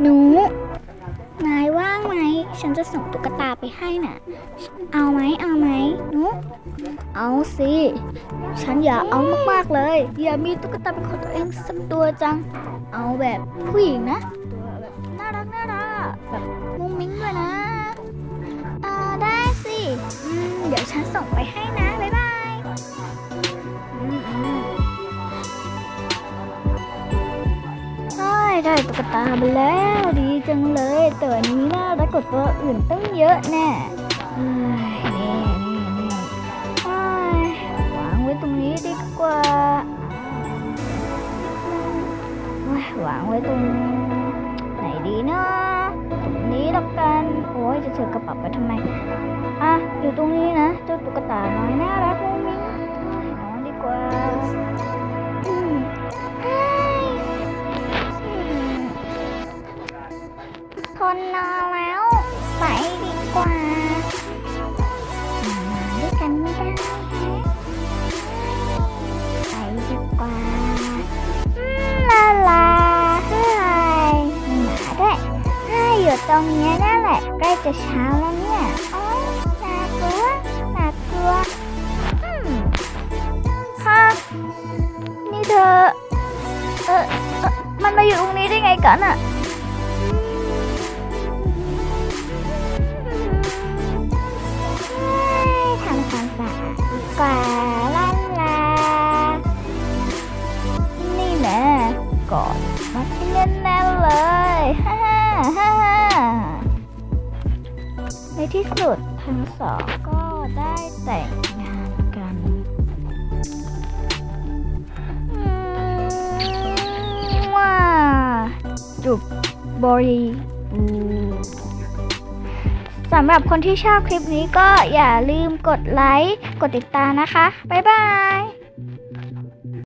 หนู นายว่างไหม ฉันจะส่งตุ๊กตาไปให้น่ะ เอาไหม เอาไหมหนู เอาสิ ฉันอยากเอามากๆเลย อย่ามีตุ๊กตาเป็นของตัวเองสักตัวจัง เอาแบบผู้หญิงนะ ตัวแบบน่ารักน่ารักแบบมุ้งมิ้งด้วยนะ อ่าได้สิ อืม เดี๋ยวฉันส่งไปให้นะ ได้ได้ตุ๊กตาไปแล้วดีจังเลยตัวนี้น่ารักกว่าตัวอื่นตั้งเยอะแน่เฮ้ยนี่นี่นี่เฮ้วางไว้ตรงนี้ดีกว่าเฮ้วางไว้ตรงไหนดีนะตรงนี้ล้วกันโอ้ยจะถือกระเป๋าไปทำไมอะอยู่ตรงนี้นะเจ้าตุ๊กตาน้อย ทนนอนแล้ว ไปดีกว่ามาด้วยกันไม่ได้ไปดีกว่าลาลาเฮ้ยมีหมาด้วยเฮ้อยู่ตรงนี้นั่นแหละใกล้จะเช้าแล้วเนี่ยโอ๊ยน่ากลัวน่ากลัวอืมฮะนี่เธอเออเออมันมาอยู่ตรงนี้ได้ไงกันอะ กอดมาที่แน่นๆเลยฮ่าฮ่าฮ่าฮ่าในที่สุดทั้งสองก็ได้แต่งงานกันว่าจุบบริบูสำหรับคนที่ชอบคลิปนี้ก็อย่าลืมกดไลค์ กดติดตามนะคะ บ๊ายบาย